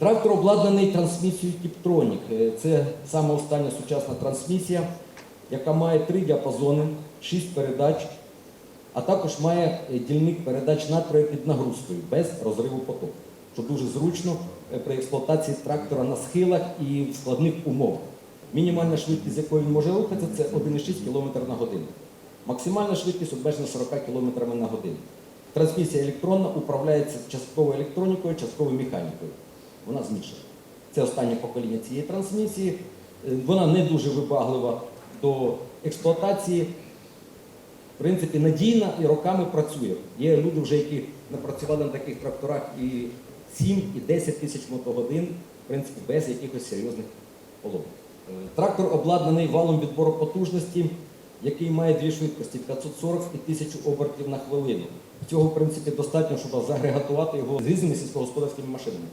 Трактор обладнаний трансмісією Tiptronic. Е, Це саме остання сучасна трансмісія, яка має три діапазони, шість передач, а також має е, дільник передач натрою під нагрузкою без розриву потоку, що дуже зручно е, при експлуатації трактора на схилах і в складних умовах. Мінімальна швидкість, з якою він може рухатися, це 1,6 км на годину. Максимальна швидкість обмежена 40 км на годину. Трансмісія електронна управляється частково електронікою, частково механікою. Вона змішана. Це останнє покоління цієї трансмісії. Е, Вона не дуже вибаглива до експлуатації. В принципі, надійна і роками працює. Є люди, вже, які напрацювали на таких тракторах і 7, і 10 тисяч мотогодин, в принципі, без якихось серйозних поломок. Е, Трактор обладнаний валом відбору потужності, який має дві швидкості 540 і 1000 обертів на хвилину. Цього, в принципі, достатньо, щоб загрегатувати його з різними сільськогосподарськими машинами.